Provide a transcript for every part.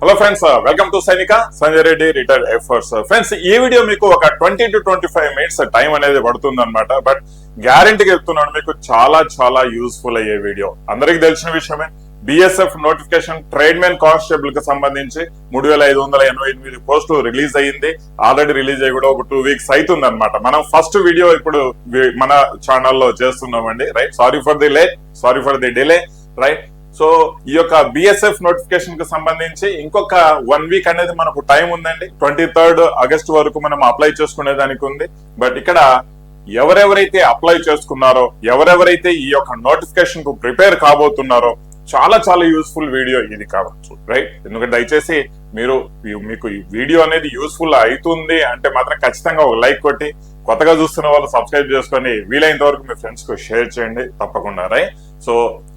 Hello friends welcome to Sainika Sanjay Reddy retired efforts friends ఈ video మీకు ఒక twenty two twenty five minutes time అనేది పడుతుంది అనమాట బట్ గ్యారంటీగా చెప్తున్నాను మీకు చాలా చాలా యూస్ఫుల్ అయ్యే వీడియో అందరికి తెలిసిన విషయమే. బిఎస్ఎఫ్ నోటిఫికేషన్ ట్రేడ్ మెన్ కానిస్టేబుల్కి సంబంధించి మూడు వేల ఐదు వందల ఎనభై ఎనిమిది పోస్టులు రిలీజ్ అయ్యింది. ఆల్రెడీ రిలీజ్ అయ్యి కూడా ఒక టూ వీక్స్ అవుతుంది అనమాట మనం ఫస్ట్ వీడియో ఇప్పుడు మన ఛానల్లో చేస్తున్నామండి right sorry for the late sorry for the delay right so ఈ యొక్క బిఎస్ఎఫ్ నోటిఫికేషన్కు సంబంధించి ఇంకొక వన్ వీక్ అనేది మనకు టైం ఉందండి. ట్వంటీ థర్డ్ ఆగస్ట్ వరకు మనం అప్లై చేసుకునే దానికి ఉంది. బట్ ఇక్కడ ఎవరెవరైతే అప్లై చేసుకున్నారో ఎవరెవరైతే ఈ యొక్క నోటిఫికేషన్కు ప్రిపేర్ కాబోతున్నారో చాలా చాలా యూస్ఫుల్ వీడియో ఇది కావచ్చు రైట్ ఎందుకంటే దయచేసి మీరు మీకు ఈ వీడియో అనేది యూస్ఫుల్ అవుతుంది అంటే మాత్రం ఖచ్చితంగా ఒక లైక్ కొట్టి కొత్తగా చూస్తున్న వాళ్ళు సబ్స్క్రైబ్ చేసుకొని వీలైనంత వరకు మీ ఫ్రెండ్స్కు షేర్ చేయండి తప్పకుండా రైట్ సో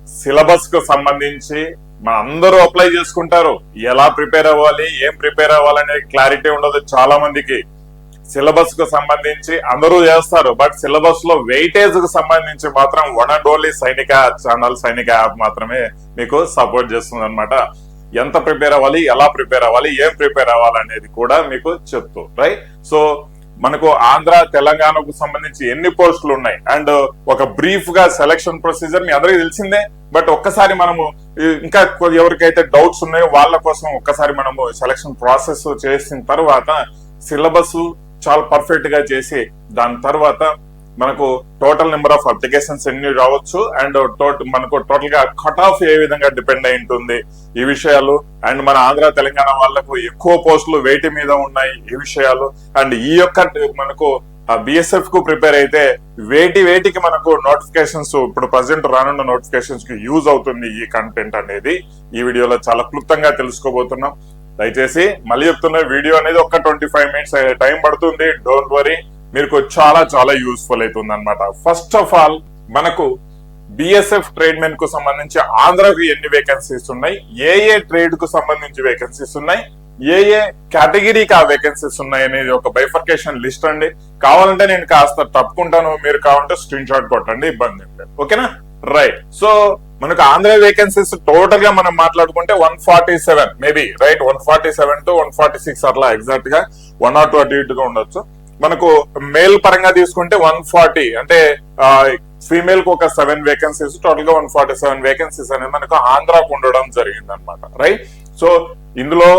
సిలబస్కు సంబంధించి మన అందరూ అప్లై చేసుకుంటారు. ఎలా ప్రిపేర్ అవ్వాలి ఏం ప్రిపేర్ అవ్వాలి క్లారిటీ ఉండదు చాలా మందికి. సిలబస్కు సంబంధించి అందరూ చేస్తారు. బట్ సిలబస్లో వెయిటేజ్కు సంబంధించి మాత్రం one and only Sainika channel Sainika app మాత్రమే మీకు సపోర్ట్ చేస్తుంది అనమాట ఎంత ప్రిపేర్ అవ్వాలి ఎలా ప్రిపేర్ అవ్వాలి ఏం ప్రిపేర్ అవ్వాలి అనేది కూడా మీకు చెప్తూ రైట్? సో మనకు ఆంధ్ర తెలంగాణకు సంబంధించి ఎన్ని పోస్టులు ఉన్నాయి? అండ్ ఒక బ్రీఫ్గా సెలక్షన్ ప్రొసీజర్ మీ అందరికీ తెలిసిందే. బట్ ఒక్కసారి మనము ఇంకా ఎవరికైతే డౌట్స్ ఉన్నాయో వాళ్ళ కోసం ఒక్కసారి మనము సెలక్షన్ ప్రాసెస్ చేసిన తర్వాత సిలబస్ చాలా పర్ఫెక్ట్గా చేసి దాని తర్వాత మనకు టోటల్ నెంబర్ ఆఫ్ అప్లికేషన్స్ ఎన్ని రావచ్చు? అండ్ టోటల్ మనకు టోటల్గా కట్ ఆఫ్ ఏ విధంగా డిపెండ్ అయి ఉంటుంది? ఈ విషయాలు అండ్ మన ఆంధ్ర తెలంగాణ వాళ్ళకు ఎక్కువ పోస్టులు వేటి మీద ఉన్నాయి ఈ విషయాలు? అండ్ ఈ యొక్క మనకు బిఎస్ఎఫ్కు ప్రిపేర్ అయితే వేటి వేటికి మనకు నోటిఫికేషన్స్ ఇప్పుడు ప్రజెంట్ రానున్న నోటిఫికేషన్స్కి యూజ్ అవుతుంది ఈ కంటెంట్ అనేది? ఈ వీడియోలో చాలా క్లుప్తంగా తెలుసుకోబోతున్నాం. దయచేసి మళ్ళీ చెప్తున్న వీడియో అనేది ఒక ట్వంటీ ఫైవ్ మినిట్స్ టైం పడుతుంది. డోంట్ వరీ మీకు చాలా చాలా యూస్ఫుల్ అవుతుంది అనమాట ఫస్ట్ ఆఫ్ ఆల్ మనకు బిఎస్ఎఫ్ ట్రేడ్ మెన్కు సంబంధించి ఆంధ్రకు ఎన్ని వేకెన్సీస్ ఉన్నాయి? ఏ ఏ ట్రేడ్కు సంబంధించి వేకెన్సీస్ ఉన్నాయి? ఏ ఏ కేటగిరీకి ఆ వేకెన్సీస్ ఉన్నాయి అనేది ఒక బైఫర్కేషన్ లిస్ట్ అండి. కావాలంటే నేను కాస్త తప్పుకుంటాను మీరు కావాలంటే స్క్రీన్ షాట్ కొట్టండి ఇబ్బంది లేదు. ఓకేనా రైట్ సో మనకు ఆంధ్ర వేకెన్సీస్ టోటల్గా మనం మాట్లాడుకుంటే one forty seven maybe right one forty seven to one forty six అట్లా ఎగ్జాక్ట్గా వన్ ఆర్ టూ అటు ఇటుగా ఉండొచ్చు. మనకు మేల్ పరంగా తీసుకుంటే వన్ ఫార్టీ అంటే ఫీమేల్కు ఒక సెవెన్ వేకెన్సీస్ టోటల్గా వన్ ఫార్టీ సెవెన్ వేకెన్సీస్ అనేది మనకు ఆంధ్రాకు ఉండడం జరిగింది అనమాట రైట్ సో ఇందులో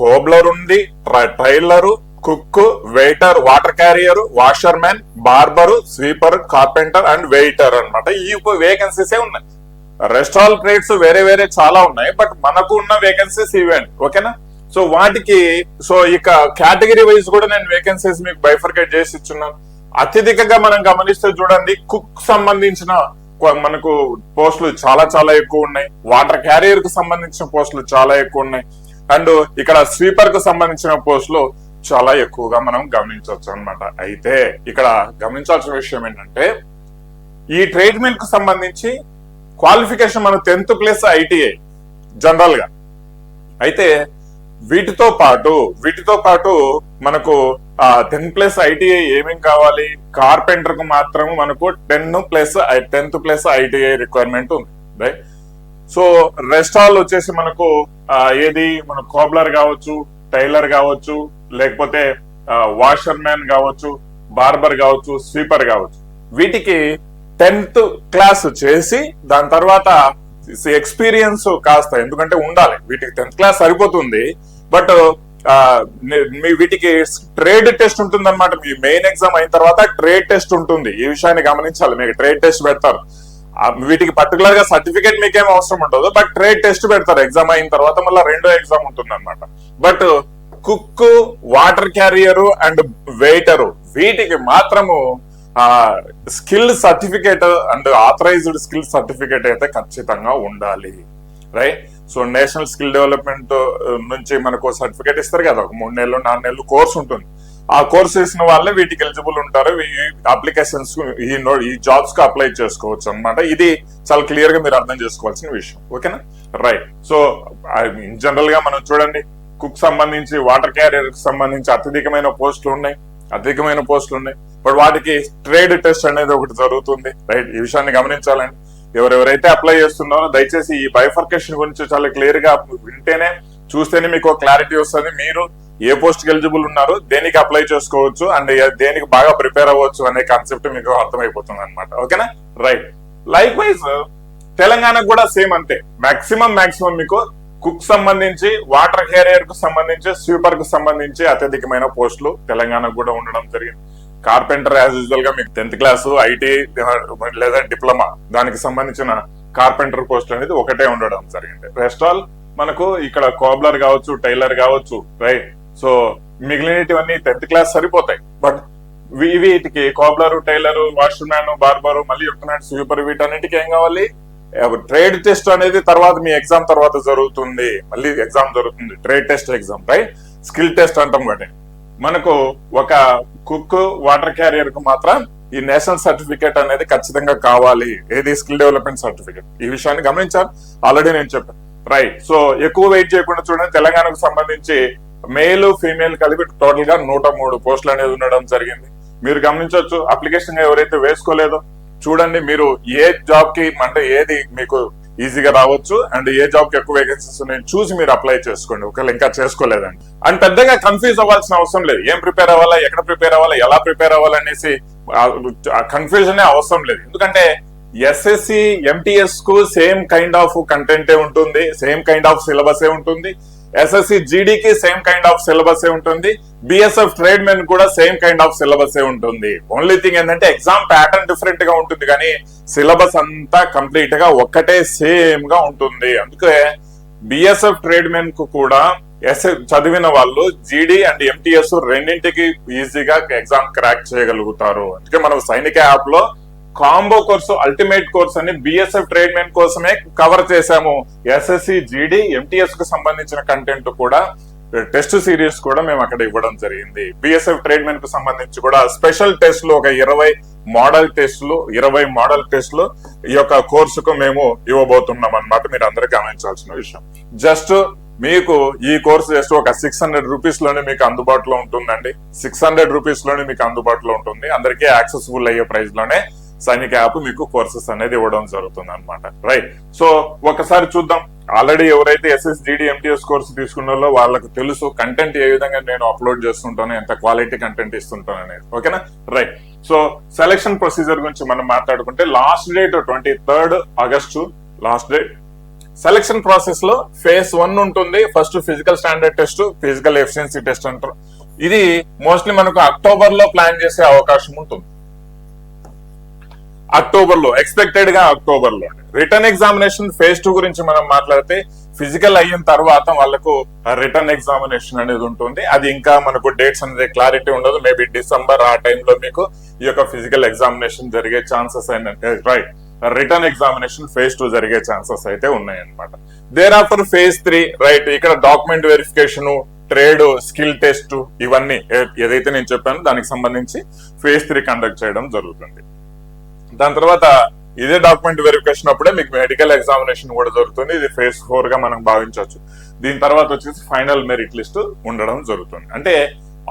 కోబ్లర్ ఉంది tailor cook waiter water carrier washer man barber sweeper carpenter and waiter అన్నమాట. ఈ వేకెన్సీసే ఉన్నాయి. రెస్టారెంట్ రేట్స్ ట్రేడ్స్ వేరే వేరే చాలా ఉన్నాయి బట్ మనకు ఉన్న వేకెన్సీస్ ఇవేంటి ఓకేనా సో వాటికి సో ఇక కేటగిరీ వైజ్ కూడా నేను వేకెన్సీస్ మీకు బైఫర్కేట్ చేసి ఇచ్చున్నాను. అత్యధికంగా మనం గమనిస్తే చూడండి కుక్ సంబంధించిన మనకు పోస్టులు చాలా చాలా ఎక్కువ ఉన్నాయి. వాటర్ క్యారియర్కు సంబంధించిన పోస్టులు చాలా ఎక్కువ ఉన్నాయి. అండ్ ఇక్కడ స్వీపర్కు సంబంధించిన పోస్టులు చాలా ఎక్కువగా మనం గమనించవచ్చు అన్నమాట. అయితే ఇక్కడ గమనించాల్సిన విషయం ఏంటంటే ఈ ట్రీట్మెంట్కు సంబంధించి క్వాలిఫికేషన్ మన టెన్త్ ప్లస్ ఐటీఐ జనరల్గా. అయితే వీటితో పాటు వీటితో పాటు మనకు టెన్ ప్లస్ ఐటీఐ ఏమేం కావాలి? కార్పెంటర్కు మాత్రం మనకు ten plus tenth plus ITI requirement ఉంది రైట్ సో రెస్ట్ ఆల్ వచ్చేసి మనకు ఏది? మన కోబ్లర్ కావచ్చు టైలర్ కావచ్చు లేకపోతే వాషర్ మ్యాన్ కావచ్చు బార్బర్ కావచ్చు స్వీపర్ కావచ్చు. వీటికి టెన్త్ క్లాస్ చేసి దాని తర్వాత ఎక్స్పీరియన్స్ కాస్త ఎందుకంటే ఉండాలి. వీటికి టెన్త్ క్లాస్ సరిపోతుంది. బట్ మీ వీటికి ట్రేడ్ టెస్ట్ ఉంటుంది అనమాట మీ మెయిన్ ఎగ్జామ్ అయిన తర్వాత ట్రేడ్ టెస్ట్ ఉంటుంది. ఈ విషయాన్ని గమనించాలి. మీకు ట్రేడ్ టెస్ట్ పెడతారు. వీటికి పర్టికులర్గా సర్టిఫికేట్ మీకేం అవసరం ఉండదు. బట్ ట్రేడ్ టెస్ట్ పెడతారు. ఎగ్జామ్ అయిన తర్వాత మళ్ళీ రెండో ఎగ్జామ్ ఉంటుంది అనమాట but cook water carrier and waiter వీటికి మాత్రము ఆ skill certificate and authorised skill certificate అయితే ఖచ్చితంగా ఉండాలి. Right? So national skill development నుంచి మనకు సర్టిఫికేట్ ఇస్తారు కదా ఒక మూడు నెలలు నాలుగు నెలలు కోర్స్ ఉంటుంది. ఆ కోర్స్ చేసిన వాళ్ళే వీటికి ఎలిజిబుల్ ఉంటారు. ఈ అప్లికేషన్స్ ఈ నో ఈ జాబ్స్కు అప్లై చేసుకోవచ్చు అనమాట ఇది చాలా క్లియర్గా మీరు అర్థం చేసుకోవాల్సిన విషయం. ఓకేనా? రైట్. సో జనరల్గా మనం చూడండి కుక్ సంబంధించి వాటర్ క్యారియర్కి సంబంధించి అత్యధికమైన పోస్టులు ఉన్నాయి. అధికమైన పోస్టులు ఉన్నాయి. బట్ వాటికి ట్రేడ్ టెస్ట్ అనేది ఒకటి జరుగుతుంది. రైట్. ఈ విషయాన్ని గమనించాలండి. ఎవరెవరైతే అప్లై చేస్తున్నారో దయచేసి ఈ బైఫర్కేషన్ గురించి చాలా క్లియర్గా వింటేనే చూస్తేనే మీకు క్లారిటీ వస్తుంది. మీరు ఏ పోస్ట్ ఎలిజిబుల్ ఉన్నారు దేనికి అప్లై చేసుకోవచ్చు అండ్ దేనికి బాగా ప్రిపేర్ అవ్వచ్చు అనే కాన్సెప్ట్ మీకు అర్థమైపోతుంది అనమాట ఓకేనా? రైట్ లైక్ వైజ్ తెలంగాణకు కూడా సేమ్ అంతే. మాక్సిమం మాక్సిమం మీకు కుక్ సంబంధించి వాటర్ క్యారియర్కు సంబంధించి స్వీపర్కు సంబంధించి అత్యధికమైన పోస్టులు తెలంగాణకు కూడా ఉండడం జరిగింది. కార్పెంటర్ యాజ్ యూజువల్గా మీకు టెన్త్ క్లాస్ ఐటీ లేదా డిప్లొమా దానికి సంబంధించిన కార్పెంటర్ పోస్ట్ అనేది ఒకటే ఉండడం జరిగింది. రెస్ట్ ఆల్ మనకు ఇక్కడ కోబ్లర్ కావచ్చు టైలర్ కావచ్చు రైట్ సో మిగిలినటివన్నీ టెన్త్ క్లాస్ సరిపోతాయి. బట్ వీ- వీటికి కోబ్లర్ టైలర్ వాష్మ్యాన్ బార్బర్ మళ్ళీ చెప్తున్నాడు స్వీపర్ వీటన్నిటికి ఏం కావాలి? ట్రేడ్ టెస్ట్ అనేది తర్వాత మీ ఎగ్జామ్ తర్వాత జరుగుతుంది. మళ్ళీ ఎగ్జామ్ జరుగుతుంది. Trade test exam right skill test అంటాం కాబట్టి మనకు ఒక కుక్ వాటర్ క్యారియర్కు మాత్రం ఈ నేషనల్ సర్టిఫికేట్ అనేది ఖచ్చితంగా కావాలి. ఏది స్కిల్ డెవలప్మెంట్ సర్టిఫికేట్? ఈ విషయాన్ని గమనించాను ఆల్రెడీ నేను చెప్పాను. రైట్ సో ఎక్కువ వెయిట్ చేయకుండా చూడండి. తెలంగాణకు సంబంధించి మేల్ ఫీమేల్ కలిపి టోటల్గా నూట మూడు పోస్టులు అనేది ఉండడం జరిగింది. మీరు గమనించవచ్చు అప్లికేషన్ ఎవరైతే వేసుకోలేదో చూడండి మీరు ఏ జాబ్కి అంటే ఏది మీకు ఈజీగా రావచ్చు. అండ్ ఏ జాబ్కి ఎక్కువ వేకెన్సీస్ ఉన్నాయని చూసి మీరు అప్లై చేసుకోండి. ఒకవేళ ఇంకా చేసుకోలేదండి అండ్ పెద్దగా కన్ఫ్యూజ్ అవ్వాల్సిన అవసరం లేదు. ఏం ప్రిపేర్ అవ్వాలా? ఎక్కడ ప్రిపేర్ అవ్వాలా? ఎలా ప్రిపేర్ అవ్వాలనేసి కన్ఫ్యూజనే అవసరం లేదు. ఎందుకంటే ఎస్ఎస్సి ఎంటీఎస్కు సేమ్ కైండ్ ఆఫ్ కంటెంటే ఉంటుంది. సేమ్ కైండ్ ఆఫ్ సిలబస్ ఉంటుంది. ఎస్ఎస్సి జీడీకి సేమ్ కైండ్ ఆఫ్ సిలబస్ ఉంటుంది. బిఎస్ఎఫ్ ట్రేడ్ మెన్ కూడా సేమ్ కైండ్ ఆఫ్ సిలబస్ ఉంటుంది. ఓన్లీ థింగ్ ఏంటంటే ఎగ్జామ్ ప్యాటర్న్ డిఫరెంట్గా ఉంటుంది కానీ సిలబస్ అంతా కంప్లీట్గా ఒక్కటే సేమ్గా ఉంటుంది. అందుకే బిఎస్ఎఫ్ ట్రేడ్ మెన్కు కూడా ఎస్ చదివిన వాళ్ళు జీడీ అండ్ ఎంటీఎస్ రెండింటికి ఈజీగా ఎగ్జామ్ క్రాక్ చేయగలుగుతారు. అందుకే మనం సైనిక యాప్లో కాంబో కోర్సు అల్టిమేట్ కోర్స్ అని బిఎస్ఎఫ్ ట్రేడ్ కోసమే కవర్ చేశాము. ఎస్ఎస్సి జీడీ ఎంటీఎస్కు సంబంధించిన కంటెంట్ కూడా టెస్ట్ సిరీస్ కూడా మేము అక్కడ ఇవ్వడం జరిగింది. బిఎస్ఎఫ్ ట్రేడ్కు సంబంధించి కూడా స్పెషల్ టెస్ట్లు ఒక ఇరవై మోడల్ టెస్ట్లు ఇరవై మోడల్ టెస్ట్లు ఈ యొక్క కోర్సుకు మేము ఇవ్వబోతున్నాం అన్నమాట. మీరు అందరూ గమనించాల్సిన విషయం. జస్ట్ మీకు ఈ కోర్సు జస్ట్ ఒక సిక్స్ హండ్రెడ్ రూపీస్లోనే మీకు అందుబాటులో ఉంటుందండి. సిక్స్ హండ్రెడ్ రూపీస్లోనే మీకు అందుబాటులో ఉంటుంది. అందరికీ యాక్సెసిబుల్ అయ్యే ప్రైస్లోనే సైనిక యాప్ మీకు కోర్సెస్ అనేది ఇవ్వడం జరుగుతుంది అనమాట రైట్ సో ఒకసారి చూద్దాం. ఆల్రెడీ ఎవరైతే ఎస్ఎస్డిడి ఎంటీఎస్ కోర్సు తీసుకున్నారో వాళ్ళకు తెలుసు కంటెంట్ ఏ విధంగా నేను అప్లోడ్ చేస్తుంటాను ఎంత క్వాలిటీ కంటెంట్ ఇస్తుంటాను అనేది. ఓకేనా రైట్ సో సెలక్షన్ ప్రొసీజర్ గురించి మనం మాట్లాడుకుంటే last date twenty third August last date selection ప్రాసెస్లో ఫేజ్ వన్ ఉంటుంది. First physical standard test physical efficiency test అంటారు. ఇది మోస్ట్లీ మనకు అక్టోబర్లో ప్లాన్ చేసే అవకాశం ఉంటుంది. అక్టోబర్లో ఎక్స్పెక్టెడ్గా అక్టోబర్లో రిటర్న్ ఎగ్జామినేషన్ ఫేజ్ టూ గురించి మనం మాట్లాడితే ఫిజికల్ అయిన తర్వాత వాళ్ళకు రిటర్న్ ఎగ్జామినేషన్ అనేది ఉంటుంది. అది ఇంకా మనకు డేట్స్ అనేది క్లారిటీ ఉండదు. మేబీ డిసెంబర్ ఆ టైంలో మీకు ఈ యొక్క ఫిజికల్ ఎగ్జామినేషన్ జరిగే ఛాన్సెస్ అయినట్టే right written examination phase two జరిగే ఛాన్సెస్ అయితే ఉన్నాయన్నమాట. Thereafter phase three right ఇక్కడ document verification trade skill test ఇవన్నీ ఏదైతే నేను చెప్పానో దానికి సంబంధించి ఫేజ్ త్రీ కండక్ట్ చేయడం జరుగుతుంది. దాని తర్వాత ఇదే డాక్యుమెంట్ వెరిఫికేషన్ అప్పుడే మీకు మెడికల్ ఎగ్జామినేషన్ కూడా జరుగుతుంది. ఇది ఫేజ్ ఫోర్గా మనం భావించవచ్చు. దీని తర్వాత వచ్చేసి ఫైనల్ మెరిట్ లిస్ట్ ఉండడం జరుగుతుంది. అంటే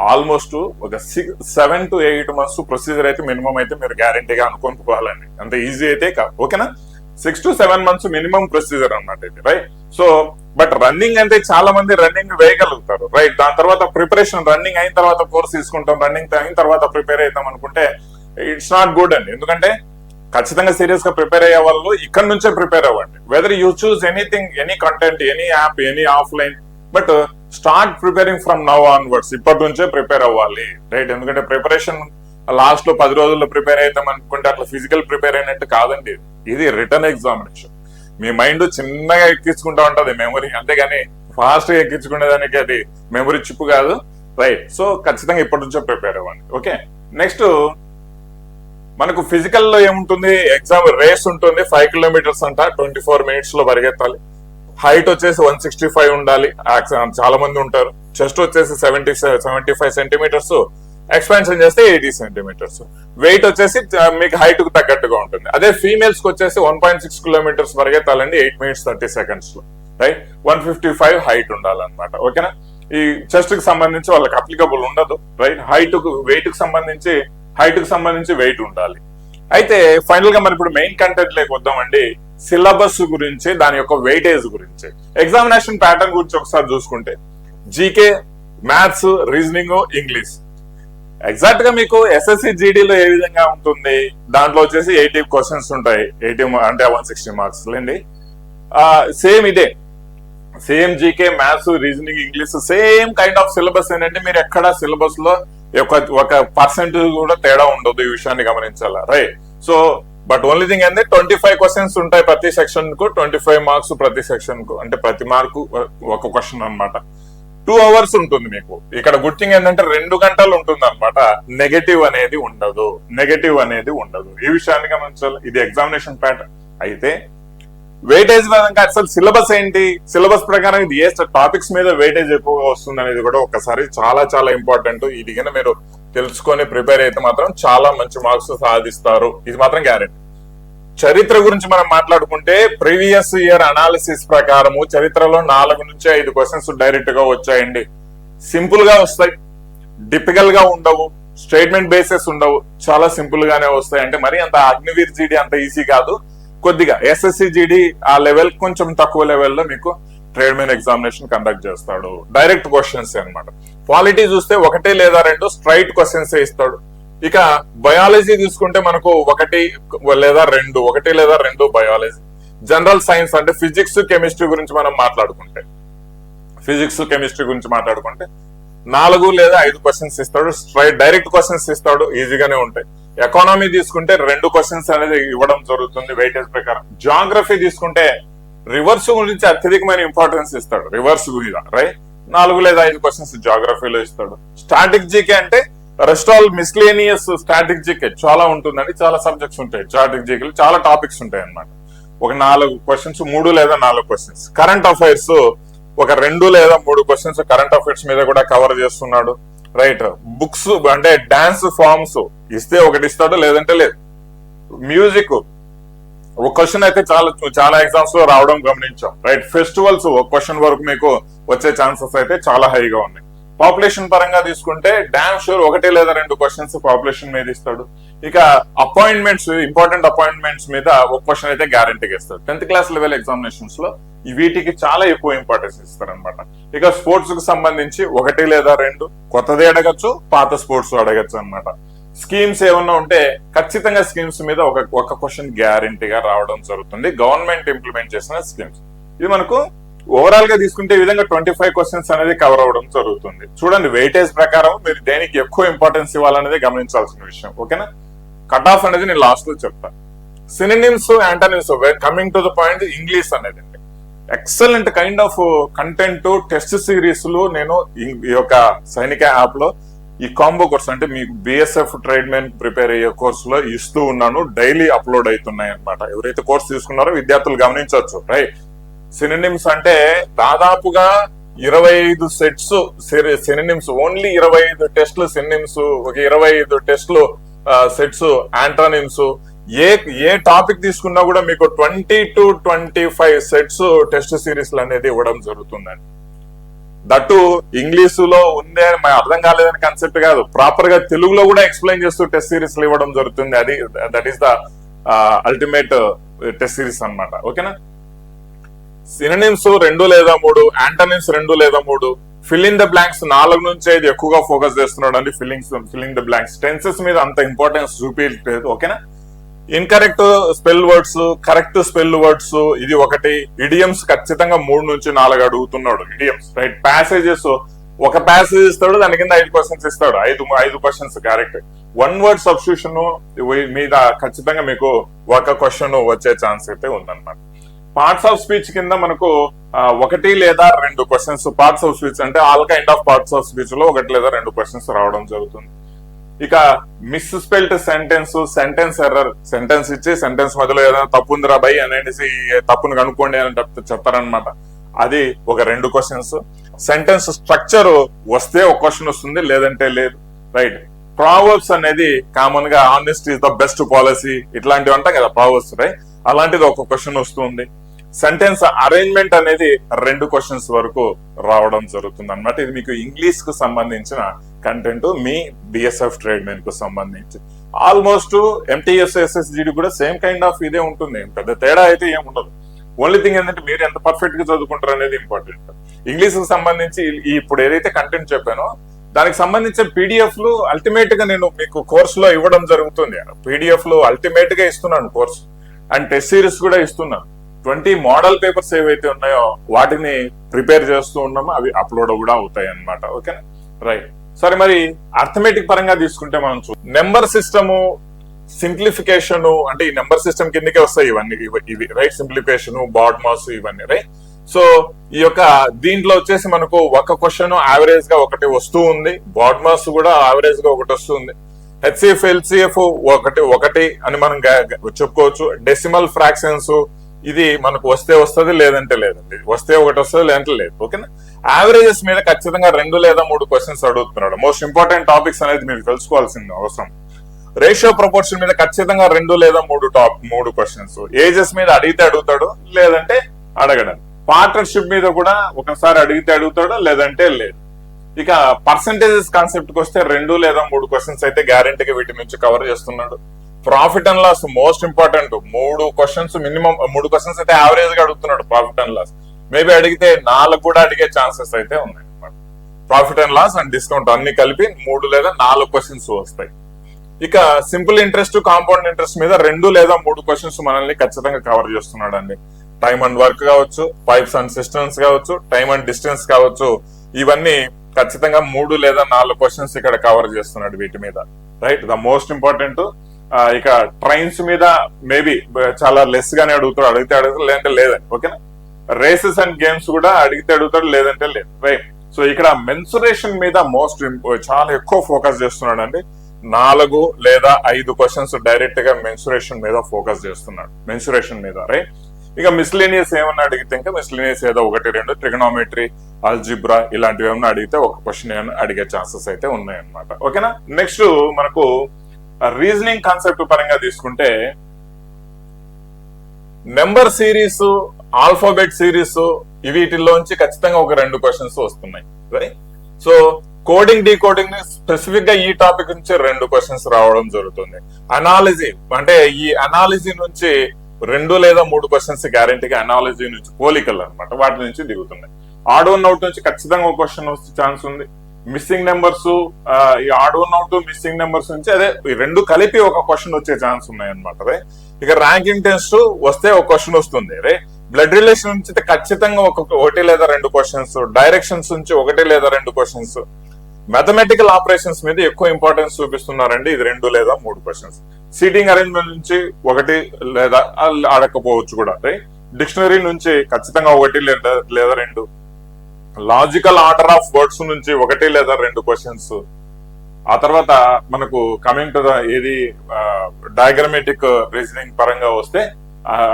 ఆల్మోస్ట్ ఒక six seven to eight months procedure అయితే మినిమం అయితే మీరు గ్యారంటీగా అనుకొని పోవాలండి అంత ఈజీ అయితే కాదు. ఓకేనా? Six to seven months minimum procedure అన్నమాట ఇది రైట్ సో బట్ రన్నింగ్ అంటే చాలా మంది రన్నింగ్ వేయగలుగుతారు రైట్ దాని తర్వాత ప్రిపరేషన్ రన్నింగ్ అయిన తర్వాత కోర్స్ తీసుకుంటాం రన్నింగ్ అయిన తర్వాత ప్రిపేర్ అవుతాం అనుకుంటే ఇట్స్ నాట్ గుడ్ అండి. ఎందుకంటే ఖచ్చితంగా సీరియస్గా ప్రిపేర్ అయ్యే వాళ్ళు ఇక్కడ నుంచే ప్రిపేర్ అవ్వండి. Whether you choose anything any content any app any offline but start preparing from now onwards ఇప్పటి నుంచే ప్రిపేర్ అవ్వాలి. రైట్ ఎందుకంటే ప్రిపరేషన్ లాస్ట్లో పది రోజుల్లో ప్రిపేర్ అవుతాం అనుకుంటే అట్లా ఫిజికల్ ప్రిపేర్ అయినట్టు కాదండి. ఇది రిటర్న్ ఎగ్జామినేషన్ మీ మైండ్ చిన్నగా ఎక్కించుకుంటా ఉంటది మెమరీ అంతేగాని ఫాస్ట్గా ఎక్కించుకునేదానికి అది మెమరీ చిప్పు కాదు. రైట్ సో ఖచ్చితంగా ఇప్పటి నుంచే ప్రిపేర్ అవ్వండి. ఓకే నెక్స్ట్ మనకు ఫిజికల్లో ఏముంటుంది? ఎగ్జామ్ రేస్ ఉంటుంది. ఫైవ్ కిలోమీటర్స్ అంట. ట్వంటీ ఫోర్ మినిట్స్లో పరిగెత్తాలి. హైట్ వచ్చేసి వన్ సిక్స్టీ ఫైవ్ ఉండాలి చాలా మంది ఉంటారు. చెస్ట్ వచ్చేసి seventy seventy five centimetres expansion చేస్తే ఎయిటీ సెంటీమీటర్స్ వెయిట్ వచ్చేసి మీకు హైట్కు తగ్గట్టుగా ఉంటుంది. అదే ఫీమేల్స్కి వచ్చేసి వన్ పాయింట్ సిక్స్ కిలోమీటర్స్ పరిగెత్తాలండి. ఎయిట్ మినిట్స్ థర్టీ సెకండ్స్లో. Right one fifty five height ఉండాలన్నమాట ఓకేనా ఈ చెస్ట్కి సంబంధించి వాళ్ళకి అప్లికబుల్ ఉండదు. రైట్ హైట్కు వెయిట్కు సంబంధించి హైట్కు సంబంధించి వెయిట్ ఉండాలి. అయితే ఫైనల్గా మనం ఇప్పుడు మెయిన్ కంటెంట్ లేక వద్దామండి. సిలబస్ గురించి దాని యొక్క వెయిటేజ్ గురించి. ఎగ్జామినేషన్ ప్యాటర్న్ గురించి ఒకసారి చూసుకుంటే. జీకే మ్యాథ్స్ రీజనింగ్ ఇంగ్లీష్ ఎగ్జాక్ట్గా మీకు ఎస్ఎస్సి జీడీలో ఏ విధంగా ఉంటుంది? దాంట్లో వచ్చేసి ఎయిటీ క్వశ్చన్స్ ఉంటాయి. ఎయిటీ అంటే వన్ సిక్స్టీ మార్క్స్ లేండి. సేమ్ ఇదే. Same GK maths reasoning English same kind of syllabus ఏంటంటే మీరు ఎక్కడ సిలబస్లో ఒక ఒక పర్సెంట్ కూడా తేడా ఉండదు ఈ విషయాన్ని గమనించాలా? Right so but only thing ఏంటంటే ట్వంటీ ఫైవ్ క్వశ్చన్స్ ఉంటాయి ప్రతి సెక్షన్కు ట్వంటీ ఫైవ్ మార్క్స్ ప్రతి సెక్షన్కు అంటే ప్రతి మార్కు ఒక క్వశ్చన్ అన్నమాట. టూ అవర్స్ ఉంటుంది మీకు. ఇక్కడ గుడ్ థింగ్ ఏంటంటే రెండు గంటలు ఉంటుంది అనమాట నెగటివ్ అనేది ఉండదు. నెగటివ్ అనేది ఉండదు. ఈ విషయాన్ని గమనించాలి? ఇది ఎగ్జామినేషన్ ప్యాటర్న్ అయితే వెయిటేజ్ పరంగా అసలు సిలబస్ ఏంటి? సిలబస్ ప్రకారం ఇది ఏ టాపిక్స్ మీద వెయిటేజ్ ఎక్కువగా వస్తుంది అనేది కూడా ఒకసారి చాలా చాలా ఇంపార్టెంట్ ఇది కన్నా మీరు తెలుసుకొని ప్రిపేర్ అయితే మాత్రం చాలా మంచి మార్క్స్ సాధిస్తారు. ఇది మాత్రం గ్యారెంటీ చరిత్ర గురించి మనం మాట్లాడుకుంటే ప్రీవియస్ ఇయర్ అనాలిసిస్ ప్రకారము చరిత్రలో నాలుగు నుంచి ఐదు క్వశ్చన్స్ డైరెక్ట్గా వచ్చాయండి. సింపుల్గా వస్తాయి. డిపికల్గా ఉండవు. స్టేట్మెంట్ బేసెస్ ఉండవు. చాలా సింపుల్ గానే వస్తాయి. అంటే మరి అంత అగ్నివీర్ జీడి అంత ఈజీ కాదు. కొద్దిగా ఎస్ఎస్సి జీడి ఆ లెవెల్ కొంచెం తక్కువ లెవెల్లో మీకు ట్రేడ్ మెయిన్ ఎగ్జామినేషన్ కండక్ట్ చేస్తాడు. డైరెక్ట్ క్వశ్చన్స్ అనమాట క్వాలిటీ చూస్తే ఒకటే లేదా రెండు స్ట్రైట్ క్వశ్చన్స్ ఇస్తాడు. ఇక బయాలజీ తీసుకుంటే మనకు ఒకటి లేదా రెండు ఒకటి లేదా రెండు బయాలజీ జనరల్ సైన్స్ అంటే ఫిజిక్స్ కెమిస్ట్రీ గురించి మనం మాట్లాడుకుంటే ఫిజిక్స్ కెమిస్ట్రీ గురించి మాట్లాడుకుంటే నాలుగు లేదా ఐదు క్వశ్చన్స్ ఇస్తాడు. స్ట్రైట్ డైరెక్ట్ క్వశ్చన్స్ ఇస్తాడు. ఈజీగానే ఉంటాయి. ఎకానమీ తీసుకుంటే రెండు క్వశ్చన్స్ అనేది ఇవ్వడం జరుగుతుంది వెయిటేజ్ ప్రకారం. జాగ్రఫీ తీసుకుంటే రివర్స్ గురించి అత్యధికమైన ఇంపార్టెన్స్ ఇస్తాడు. రివర్స్ మీద రైట్ నాలుగు లేదా ఐదు క్వశ్చన్స్ జాగ్రఫీలో ఇస్తాడు. స్ట్రాటజీకే అంటే రెస్ట్ ఆల్ మిస్లేనియస్ స్ట్రాటజీకే చాలా ఉంటుందండి చాలా సబ్జెక్ట్స్ ఉంటాయి. స్ట్రాటజీకి చాలా టాపిక్స్ ఉంటాయి అన్నమాట. ఒక నాలుగు క్వశ్చన్స్ మూడు లేదా నాలుగు క్వశ్చన్స్ కరెంట్ అఫైర్స్ ఒక రెండు లేదా మూడు క్వశ్చన్స్ కరెంట్ అఫైర్స్ మీద కూడా కవర్ చేస్తున్నాడు. రైట్ బుక్స్ అంటే డాన్స్ ఫామ్స్ ఇస్తే ఒకటి ఇస్తాడు లేదంటే లేదు. మ్యూజిక్ ఒక క్వశ్చన్ అయితే చాలా చాలా ఎగ్జామ్స్లో రావడం గమనించాం రైట్? ఫెస్టివల్స్ ఒక క్వశ్చన్ వరకు మీకు వచ్చే ఛాన్సెస్ అయితే చాలా హైగా ఉన్నాయి. పాపులేషన్ పరంగా తీసుకుంటే డాన్స్ షూర్ ఒకటి లేదా రెండు క్వశ్చన్స్ పాపులేషన్ మీద ఇస్తాడు. ఇక అపాయింట్మెంట్స్ ఇంపార్టెంట్ అపాయింట్మెంట్స్ మీద ఒక క్వశ్చన్ అయితే గ్యారంటీగా ఇస్తారు. టెన్త్ క్లాస్ లెవెల్ ఎగ్జామినేషన్స్లో వీటికి చాలా ఎక్కువ ఇంపార్టెన్స్ ఇస్తారనమాట ఇక స్పోర్ట్స్కు సంబంధించి ఒకటి లేదా రెండు కొత్తది అడగచ్చు పాత స్పోర్ట్స్ అడగచ్చు అన్నమాట. స్కీమ్స్ ఏమన్నా ఉంటే ఖచ్చితంగా స్కీమ్స్ మీద ఒక ఒక క్వశ్చన్ గ్యారంటీగా రావడం జరుగుతుంది. గవర్నమెంట్ ఇంప్లిమెంట్ చేసిన స్కీమ్స్ ఇది మనకు ఓవరాల్గా తీసుకుంటే ఈ విధంగా ట్వంటీ ఫైవ్ క్వశ్చన్స్ అనేది కవర్ అవ్వడం జరుగుతుంది. చూడండి వెయిటేజ్ ప్రకారం మీరు దేనికి ఎక్కువ ఇంపార్టెన్స్ ఇవ్వాలనేది గమనించాల్సిన విషయం. ఓకేనా కట్ ఆఫ్ అనేది నేను లాస్ట్లో చెప్తాను synonyms antonyms coming to the point English అనేది. Excellent kind of content test సిరీస్లో నేను ఈ- యొక్క సైనిక యాప్లో ఈ కాంబో కోర్స్ అంటే మీకు బిఎస్ఎఫ్ ట్రేడ్ మెన్ ప్రిపేర్ అయ్యే కోర్స్లో ఇస్తూ ఉన్నాను. డైలీ అప్లోడ్ అవుతున్నాయి అనమాట ఎవరైతే కోర్స్ తీసుకున్నారో విద్యార్థులు గమనించవచ్చు రైట్ సినిమ్స్ అంటే దాదాపుగా ఇరవై ఐదు సెట్స్ సినిమ్స్ ఓన్లీ ఇరవై ఐదు టెస్ట్లు సినిమ్స్ ఒక ఇరవై ఐదు టెస్ట్లు సెట్స్ యాంటానిమ్స్ ఏ ఏ టాపిక్ తీసుకున్నా కూడా మీకు twenty to twenty five sets test series అనేది ఇవ్వడం జరుగుతుందండి. దట్టు ఇంగ్లీషులో ఉందే అని అర్థం కాలేదని కన్సెప్ట్ కాదు. ప్రాపర్గా తెలుగులో కూడా ఎక్స్ప్లెయిన్ చేస్తూ టెస్ట్ సిరీస్ ఇవ్వడం జరుగుతుంది. అది that is the ultimate test series అన్నమాట. ఓకేనా? సినిమ్స్ రెండు లేదా మూడు యాంటనిమ్స్ రెండు లేదా మూడు ఫిల్లింగ్ ద బ్లాంక్స్ నాలుగు నుంచి ఐదు ఎక్కువగా ఫోకస్ చేస్తున్నాడు అండి fillings filling the blanks tenses మీద అంత ఇంపార్టెన్స్ చూపించలేదు ఓకేనా incorrect spell words correct spell words ఇది ఒకటి. ఇడియమ్స్ ఖచ్చితంగా మూడు నుంచి నాలుగు అడుగుతున్నాడు. ఇడియమ్స్ రైట్ ప్యాసేజెస్ ఒక ప్యాసేజ్ ఇస్తాడు దాని కింద ఐదు క్వశ్చన్స్ ఇస్తాడు. ఐదు ఐదు questions correct one word substitution మీద ఖచ్చితంగా మీకు ఒక క్వశ్చన్ వచ్చే ఛాన్స్ అయితే ఉందన్నమాట. పార్ట్స్ ఆఫ్ స్పీచ్ కింద మనకు ఒకటి లేదా రెండు క్వశ్చన్స్ పార్ట్స్ ఆఫ్ స్పీచ్ అంటే all kind of parts of స్పీచ్లో ఒకటి లేదా రెండు క్వశ్చన్స్ రావడం జరుగుతుంది. ఇక misspelt sentence sentence error sentence ఇచ్చి సెంటెన్స్ మధ్యలో ఏదైనా తప్పు ఉందిరా బై అనేసి తప్పును కనుక్కోండి అని చెప్తారనమాట అది ఒక రెండు క్వశ్చన్స్ సెంటెన్స్ స్ట్రక్చర్ వస్తే ఒక క్వశ్చన్ వస్తుంది లేదంటే లేదు. రైట్ ప్రావర్బ్స్ అనేది కామన్గా honest is the best policy ఇట్లాంటివి అంటాం కదా ప్రావర్బ్స్ రైట్ అలాంటిది ఒక క్వశ్చన్ వస్తుంది. సెంటెన్స్ అరేంజ్మెంట్ అనేది రెండు క్వశ్చన్స్ వరకు రావడం జరుగుతుంది అనమాట ఇది మీకు ఇంగ్లీష్కు సంబంధించిన కంటెంట్ మీ బిఎస్ఎఫ్ ట్రేడ్ మెన్కు సంబంధించి. ఆల్మోస్ట్ ఎంటీఎస్ ఎస్ఎస్జిడి కూడా సేమ్ కైండ్ ఆఫ్ ఇదే ఉంటుంది. పెద్ద తేడా అయితే ఏం ఉండదు. ఓన్లీ థింగ్ ఏంటంటే మీరు ఎంత పర్ఫెక్ట్గా చదువుకుంటారు అనేది ఇంపార్టెంట్. ఇంగ్లీష్కు సంబంధించి ఇప్పుడు ఏదైతే కంటెంట్ చెప్పానో దానికి సంబంధించిన పీడిఎఫ్లు అల్టిమేట్గా నేను మీకు కోర్స్లో ఇవ్వడం జరుగుతుంది. పీడిఎఫ్లు అల్టిమేట్గా ఇస్తున్నాను కోర్సు. అండ్ టెస్ట్ సిరీస్ కూడా ఇస్తున్నాను. ట్వంటీ మోడల్ పేపర్స్ ఏవైతే ఉన్నాయో వాటిని ప్రిపేర్ చేస్తూ ఉన్నామో అవి అప్లోడ్ కూడా అవుతాయి అనమాట ఓకేనా? రైట్. సరే మరి అర్థమెటిక్ పరంగా తీసుకుంటే మనం చూ నెంబర్ సిస్టము సింప్లిఫికేషన్ అంటే ఈ నెంబర్ సిస్టమ్ కిందకే వస్తాయి ఇవన్నీ. ఇవి- ఇవి రైట్? సింప్లిఫికేషన్ బాడ్మాస్ ఇవన్నీ రైట్? సో ఈ యొక్క దీంట్లో వచ్చేసి మనకు ఒక క్వశ్చన్ యావరేజ్గా ఒకటి వస్తూ ఉంది. బాడ్మాస్ కూడా యావరేజ్గా ఒకటి వస్తుంది హెచ్సిఎఫ్ ఎల్సిఎఫ్ ఒకటి ఒకటి అని మనం చెప్పుకోవచ్చు. డెసిమల్ ఫ్రాక్షన్స్ ఇది మనకు వస్తే వస్తుంది లేదంటే లేదండి. వస్తే ఒకటి వస్తుంది లేదంటే లేదు. ఓకేనా? యావరేజెస్ మీద ఖచ్చితంగా రెండు లేదా మూడు క్వశ్చన్స్ అడుగుతున్నాడు. మోస్ట్ ఇంపార్టెంట్ టాపిక్స్ అనేది మీరు తెలుసుకోవాల్సింది అవసరం. రేషియో ప్రపోర్షన్ మీద ఖచ్చితంగా రెండు లేదా మూడు టాప్ మూడు క్వశ్చన్స్ ఏజెస్ మీద అడిగితే అడుగుతాడు లేదంటే అడగడం. పార్ట్నర్షిప్ మీద కూడా ఒకసారి అడిగితే అడుగుతాడు లేదంటే లేదు. ఇక పర్సంటేజెస్ కాన్సెప్ట్కి వస్తే రెండు లేదా మూడు క్వశ్చన్స్ అయితే గ్యారంటీగా వీటి నుంచి కవర్ చేస్తున్నాడు. Profit and loss most important మూడు క్వశ్చన్స్ మినిమం మూడు క్వశ్చన్స్ అయితే యావరేజ్గా అడుగుతున్నాడు ప్రాఫిట్ అండ్ లాస్ మేబీ అడిగితే నాలుగు కూడా అడిగే ఛాన్సెస్ అయితే ఉన్నాయి అనమాట profit and loss and discount అన్ని కలిపి మూడు లేదా నాలుగు క్వశ్చన్స్ వస్తాయి. ఇక సింపుల్ ఇంట్రెస్ట్ కాంపౌండ్ ఇంట్రెస్ట్ మీద రెండు లేదా మూడు క్వశ్చన్స్ మనల్ని ఖచ్చితంగా కవర్ చేస్తున్నాడు అండి టైమ్ అండ్ వర్క్ కావచ్చు పైప్స్ అండ్ సిస్టమ్స్ కావచ్చు టైమ్ అండ్ డిస్టెన్స్ కావచ్చు. ఇవన్నీ ఖచ్చితంగా మూడు లేదా నాలుగు క్వశ్చన్స్ ఇక్కడ కవర్ చేస్తున్నాడు వీటి మీద. రైట్ ద మోస్ట్ ఇంపార్టెంట్ ఇక ట్రైన్స్ మీద మేబీ చాలా లెస్ గానే అడుగుతాడు. అడిగితే అడుగుతాడు లేదంటే లేదండి. ఓకేనా? రేసెస్ అండ్ గేమ్స్ కూడా అడిగితే అడుగుతాడు లేదంటే లేదు. రైట్ సో ఇక్కడ మెన్సురేషన్ మీద మోస్ట్ చాలా ఎక్కువ ఫోకస్ చేస్తున్నాడు అండి నాలుగు లేదా ఐదు క్వశ్చన్స్ డైరెక్ట్గా మెన్సురేషన్ మీద ఫోకస్ చేస్తున్నాడు. మెన్సురేషన్ మీద రైట్ ఇక మిస్లేనియస్ ఏమన్నా అడిగితే ఇంకా మిస్లేనియస్ ఏదో ఒకటి రెండు ట్రిగనోమెట్రీ అల్జిబ్రా ఇలాంటివి ఏమన్నా అడిగితే ఒక క్వశ్చన్ ఏమైనా అడిగే ఛాన్సెస్ అయితే ఉన్నాయన్నమాట. ఓకేనా? నెక్స్ట్ మనకు రీజనింగ్ కాన్సెప్ట్ పరంగా తీసుకుంటే నెంబర్ సిరీస్ ఆల్ఫాబెట్ సిరీస్ వీటిల్లోంచి ఖచ్చితంగా ఒక రెండు క్వశ్చన్స్ వస్తున్నాయి. రైట్ సో కోడింగ్ డీకోడింగ్ స్పెసిఫిక్గా ఈ టాపిక్ నుంచి రెండు క్వశ్చన్స్ రావడం జరుగుతుంది. అనాలజీ అంటే ఈ అనాలజీ నుంచి రెండు లేదా మూడు క్వశ్చన్స్ గ్యారంటీగా అనాలజీ నుంచి పోలికలు అనమాట వాటి నుంచి దిగుతున్నాయి. ఆడ్ వన్ అవుట్ నుంచి ఖచ్చితంగా ఒక క్వశ్చన్ వచ్చే ఛాన్స్ ఉంది. మిస్సింగ్ నెంబర్స్ ఈ odd one out missing numbers నుంచి అదే ఈ రెండు కలిపి ఒక క్వశ్చన్ వచ్చే ఛాన్స్ ఉన్నాయి అనమాట రే. ఇక ర్యాంకింగ్ టెస్ట్ వస్తే ఒక క్వశ్చన్ వస్తుంది రే. బ్లడ్ రిలేషన్ నుంచి ఖచ్చితంగా ఒక ఒకటి లేదా రెండు క్వశ్చన్స్ డైరెక్షన్స్ నుంచి ఒకటి లేదా రెండు క్వశ్చన్స్. మ్యాథమెటికల్ ఆపరేషన్స్ మీద ఎక్కువ ఇంపార్టెన్స్ చూపిస్తున్నారండి ఇది రెండు లేదా మూడు క్వశ్చన్స్. సీటింగ్ అరేంజ్మెంట్ నుంచి ఒకటి లేదా అడగకపోవచ్చు కూడా రైట్ డిక్షనరీ నుంచి ఖచ్చితంగా ఒకటి లేదా లేదా రెండు. లాజికల్ ఆర్డర్ ఆఫ్ వర్డ్స్ నుంచి ఒకటి లేదా రెండు క్వశ్చన్స్ ఆ తర్వాత మనకు కమింగ్ టు ద ఏది డయాగ్రమేటిక్ రీజనింగ్ పరంగా వస్తే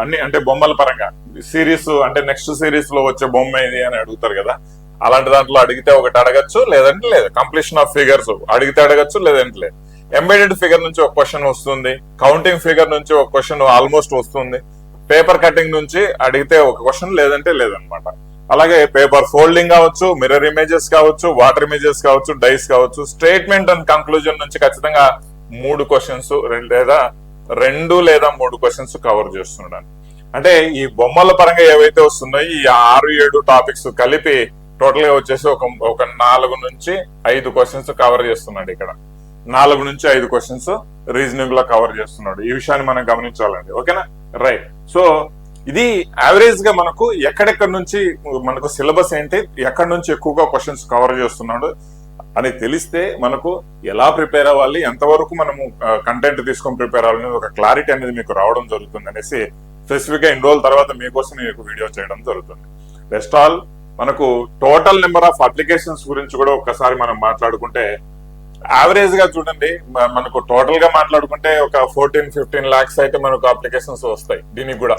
అన్ని అంటే బొమ్మల పరంగా. సిరీస్ అంటే నెక్స్ట్ సిరీస్లో వచ్చే బొమ్మ ఏది అని అడుగుతారు కదా. అలాంటి దాంట్లో అడిగితే ఒకటి అడగచ్చు లేదంటే లేదు. కంప్లీషన్ ఆఫ్ ఫిగర్స్ అడిగితే అడగచ్చు లేదంటే లేదు. ఎంబెడెడ్ ఫిగర్ నుంచి ఒక క్వశ్చన్ వస్తుంది. కౌంటింగ్ ఫిగర్ నుంచి ఒక క్వశ్చన్ ఆల్మోస్ట్ వస్తుంది. పేపర్ కటింగ్ నుంచి అడిగితే ఒక క్వశ్చన్ లేదంటే లేదనమాట అలాగే పేపర్ ఫోల్డింగ్ కావచ్చు మిర్రర్ ఇమేజెస్ కావచ్చు వాటర్ ఇమేజెస్ కావచ్చు డైస్ కావచ్చు స్టేట్మెంట్ అండ్ కంక్లూజన్ నుంచి ఖచ్చితంగా మూడు క్వశ్చన్స్ లేదా రెండు లేదా మూడు క్వశ్చన్స్ కవర్ చేస్తున్నాడు. అంటే ఈ బొమ్మల పరంగా ఏవైతే వస్తున్నాయో ఈ ఆరు ఏడు టాపిక్స్ కలిపి టోటల్గా వచ్చేసి ఒక ఒక నాలుగు నుంచి ఐదు క్వశ్చన్స్ కవర్ చేస్తున్నాడు ఇక్కడ. నాలుగు నుంచి ఐదు క్వశ్చన్స్ రీజనింగ్లో కవర్ చేస్తున్నాడు. ఈ విషయాన్ని మనం గమనించాలండి. ఓకేనా? రైట్. సో ఇది యావరేజ్గా మనకు ఎక్కడెక్కడ నుంచి మనకు సిలబస్ ఏంటి ఎక్కడి నుంచి ఎక్కువగా క్వశ్చన్స్ కవర్ చేస్తున్నాడు అని తెలిస్తే మనకు ఎలా ప్రిపేర్ అవ్వాలి ఎంతవరకు మనము కంటెంట్ తీసుకొని ప్రిపేర్ అవ్వాలి ఒక క్లారిటీ అనేది మీకు రావడం జరుగుతుంది అనేసి స్పెసిఫిక్గా ఇన్ని రోజుల తర్వాత మీకోసం మీకు వీడియో చేయడం జరుగుతుంది. బెస్ట్ ఆల్ మనకు టోటల్ నెంబర్ ఆఫ్ అప్లికేషన్స్ గురించి కూడా ఒకసారి మనం మాట్లాడుకుంటే యావరేజ్గా చూడండి మనకు టోటల్గా మాట్లాడుకుంటే ఒక ఫోర్టీన్ ఫిఫ్టీన్ లాక్స్ అయితే మనకు అప్లికేషన్స్ వస్తాయి దీనికి కూడా.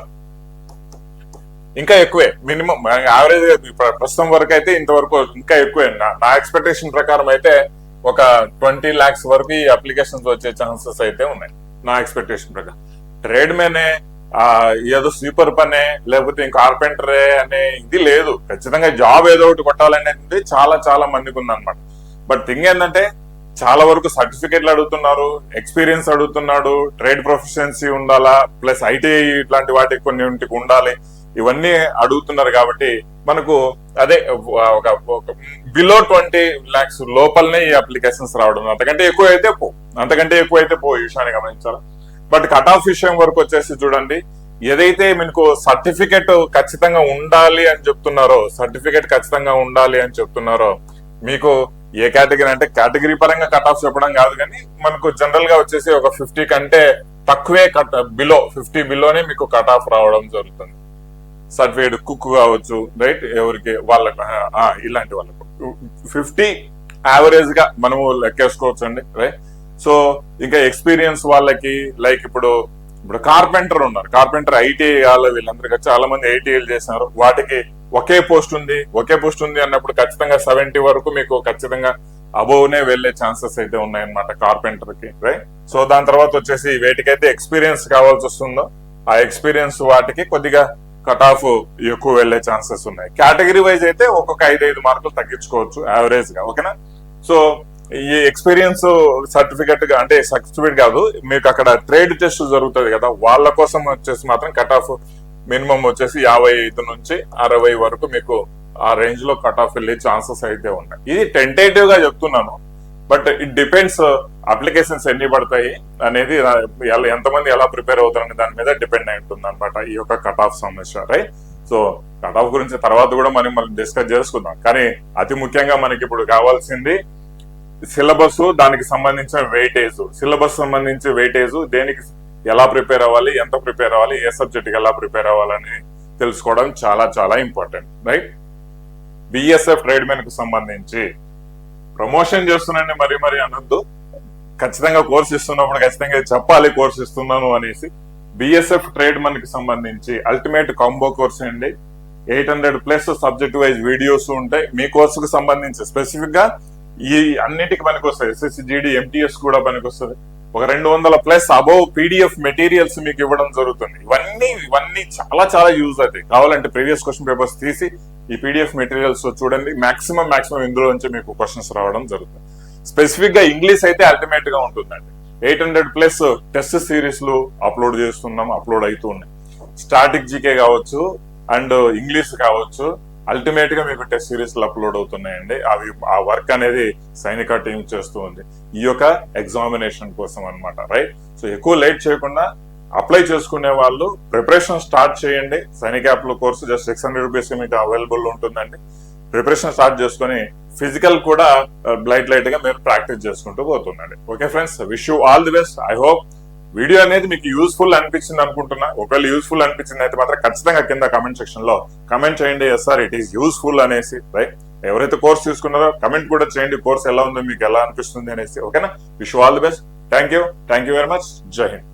ఇంకా ఎక్కువే మినిమం. యావరేజ్ ప్రస్తుతం వరకు అయితే ఇంతవరకు ఇంకా ఎక్కువే. నా- నా ఎక్స్పెక్టేషన్ ప్రకారం అయితే ఒక ట్వంటీ లాక్స్ వరకు ఈ అప్లికేషన్స్ వచ్చే ఛాన్సెస్ అయితే ఉన్నాయి నా ఎక్స్పెక్టేషన్ ప్రకారం. ట్రేడ్ మేనే ఆ ఏదో స్వీపర్ పనే లేకపోతే ఇంకా కార్పెంటరే అనే ఇది లేదు. ఖచ్చితంగా జాబ్ ఏదో ఒకటి కొట్టాలనేది చాలా చాలా మందికి ఉందన్నమాట. బట్ థింగ్ ఏంటంటే చాలా వరకు సర్టిఫికేట్లు అడుగుతున్నారు ఎక్స్పీరియన్స్ అడుగుతున్నాడు ట్రేడ్ ప్రొఫెషన్సీ ఉండాలా ప్లస్ ఐటీఐ ఇట్లాంటి వాటికి కొన్నింటికి ఉండాలి. ఇవన్నీ అడుగుతున్నారు కాబట్టి మనకు అదే ఒక బిలో ట్వంటీ లాక్స్ లోపలనే ఈ అప్లికేషన్స్ రావడం అంతకంటే ఎక్కువ అయితే పో అంతకంటే ఎక్కువ అయితే పో ఈ విషయాన్ని గమనించాలి? బట్ కట్ ఆఫ్ విషయం వరకు వచ్చేసి చూడండి ఏదైతే మీకు సర్టిఫికెట్ ఖచ్చితంగా ఉండాలి అని చెప్తున్నారో సర్టిఫికెట్ ఖచ్చితంగా ఉండాలి అని చెప్తున్నారో మీకు ఏ కేటగిరీ అంటే కేటగిరీ పరంగా కట్ ఆఫ్ చెప్పడం కాదు కానీ మనకు జనరల్గా వచ్చేసి ఒక ఫిఫ్టీ కంటే తక్కువే కట్ బిలో ఫిఫ్టీ బిలోనే మీకు కట్ ఆఫ్ రావడం జరుగుతుంది. సర్టిఫికేట్ కుక్ కావచ్చు రైట్? ఎవరికి? వాళ్ళకు ఇలాంటి వాళ్ళకు. ఫిఫ్టీ యావరేజ్గా మనము లెక్కేసుకోవచ్చు అండి రైట్? సో ఇంకా ఎక్స్పీరియన్స్ వాళ్ళకి లైక్ ఇప్పుడు ఇప్పుడు కార్పెంటర్ ఉన్నారు. కార్పెంటర్ ఐటీఐ వాళ్ళు వీళ్ళందరికీ చాలా మంది ఐటీఐలు చేసినారు. వాటికి ఒకే పోస్ట్ ఉంది. ఒకే పోస్ట్ ఉంది అన్నప్పుడు ఖచ్చితంగా సెవెంటీ వరకు మీకు ఖచ్చితంగా అబోవ్ నే వెళ్ళే ఛాన్సెస్ అయితే ఉన్నాయన్నమాట కార్పెంటర్కి రైట్? సో దాని తర్వాత వచ్చేసి వేటికైతే ఎక్స్పీరియన్స్ కావాల్సి వస్తుందో ఆ ఎక్స్పీరియన్స్ వాటికి కొద్దిగా కట్ ఆఫ్ ఎక్కువ వెళ్ళే ఛాన్సెస్ ఉన్నాయి. కేటగిరీ వైజ్ అయితే ఒక్కొక్క ఐదు ఐదు మార్కులు తగ్గించుకోవచ్చు యావరేజ్గా ఓకేనా? సో ఈ ఎక్స్పీరియన్స్ సర్టిఫికెట్గా అంటే సర్టిఫికేట్ కాదు మీకు అక్కడ ట్రేడ్ టెస్ట్ జరుగుతుంది కదా వాళ్ళ కోసం వచ్చేసి మాత్రం కట్ ఆఫ్ మినిమం వచ్చేసి యాభై ఐదు నుంచి అరవై వరకు మీకు ఆ రేంజ్లో కట్ ఆఫ్ వెళ్ళే ఛాన్సెస్ అయితే ఉన్నాయి. ఇది టెంటేటివ్గా చెప్తున్నాను. బట్ ఇట్ డిపెండ్స్ అప్లికేషన్స్ ఎన్ని పడతాయి అనేది ఎలా- ఎంతమంది ఎలా ప్రిపేర్ అవుతారనే దాని మీద డిపెండ్ అయి ఉంటుంది అనమాట ఈ యొక్క కట్ ఆఫ్ సమస్య రైట్ సో కట్ ఆఫ్ గురించి తర్వాత కూడా మనం మనం డిస్కస్ చేసుకుందాం. కానీ అతి ముఖ్యంగా మనకి ఇప్పుడు కావాల్సింది సిలబస్ దానికి సంబంధించిన వెయిటేజ్ సిలబస్ సంబంధించి వెయిటేజ్ దేనికి ఎలా ప్రిపేర్ అవ్వాలి ఎంత ప్రిపేర్ అవ్వాలి ఏ సబ్జెక్ట్ ఎలా ప్రిపేర్ అవ్వాలని తెలుసుకోవడం చాలా చాలా ఇంపార్టెంట్ రైట్ బిఎస్ఎఫ్ ట్రేడ్మెన్కు సంబంధించి ప్రమోషన్ చేస్తున్నాండి మరి మరి అనొద్దు. ఖచ్చితంగా కోర్స్ ఇస్తున్నప్పుడు ఖచ్చితంగా చెప్పాలి కోర్స్ ఇస్తున్నాను అనేసి బిఎస్ఎఫ్ ట్రేడ్ మనకి కి సంబంధించి అల్టిమేట్ కాంబో కోర్స్ అండి. Eight hundred plus subject wise videos ఉంటాయి. మీ కోర్సుకు సంబంధించి స్పెసిఫిక్గా ఈ అన్నిటికి పనికొస్తాయి. ఎస్ఎస్సి జీడీ ఎంటీఎస్ కూడా పనికి వస్తుంది ఒక రెండు వందల ప్లస్ అబౌవ్ పీడిఎఫ్ మెటీరియల్స్ మీకు ఇవ్వడం జరుగుతుంది. ఇవన్నీ ఇవన్నీ చాలా చాలా యూజ్ అవుతాయి కావాలంటే ప్రీవియస్ క్వశ్చన్ పేపర్స్ తీసి ఈ పీడిఎఫ్ మెటీరియల్స్ చూడండి. మాక్సిమం మాక్సిమం ఇందులో నుంచి మీకు క్వశ్చన్స్ రావడం జరుగుతుంది. స్పెసిఫిక్గా ఇంగ్లీష్ అయితే అల్టిమేట్గా ఉంటుందండి. ఎయిట్ హండ్రెడ్ ప్లస్ టెస్ట్ సిరీస్లు అప్లోడ్ చేస్తున్నాం అప్లోడ్ అవుతూ ఉన్నాయి. స్టాటిక్ జీకే కావచ్చు అండ్ ఇంగ్లీష్ కావచ్చు. అల్టిమేట్గా మీకు టెస్ట్ సిరీస్లు అప్లోడ్ అవుతున్నాయండి. అవి ఆ వర్క్ అనేది సైనిక టీం చేస్తూ ఉంది. ఈ యొక్క ఎగ్జామినేషన్ కోసం అన్నమాట రైట్ సో ఎక్కువ లేట్ చేయకుండా అప్లై చేసుకునే వాళ్ళు ప్రిపరేషన్ స్టార్ట్ చేయండి. Sainik app course just six hundred rupees మీకు అవైలబుల్ ఉంటుందండి. ప్రిపరేషన్ స్టార్ట్ చేసుకొని ఫిజికల్ కూడా uh, లైట్ లైట్గా మీరు ప్రాక్టీస్ చేసుకుంటూ పోతుందండి okay friends wish you all the best I hope video అనేది మీకు యూస్ఫుల్ అనిపించింది అనుకుంటున్నా. ఒకవేళ యూస్ఫుల్ అనిపించింది అయితే మాత్రం ఖచ్చితంగా కింద కమెంట్ సెక్షన్లో కమెంట్ చేయండి. Yes sir it is useful అనేసి రైట్ ఎవరైతే కోర్స్ తీసుకున్నారో కమెంట్ కూడా చేయండి. కోర్స్ ఎలా ఉందో మీకు ఎలా అనిపిస్తుంది అనేసి ఓకేనా wish all the best thank you thank you very much జై హింద్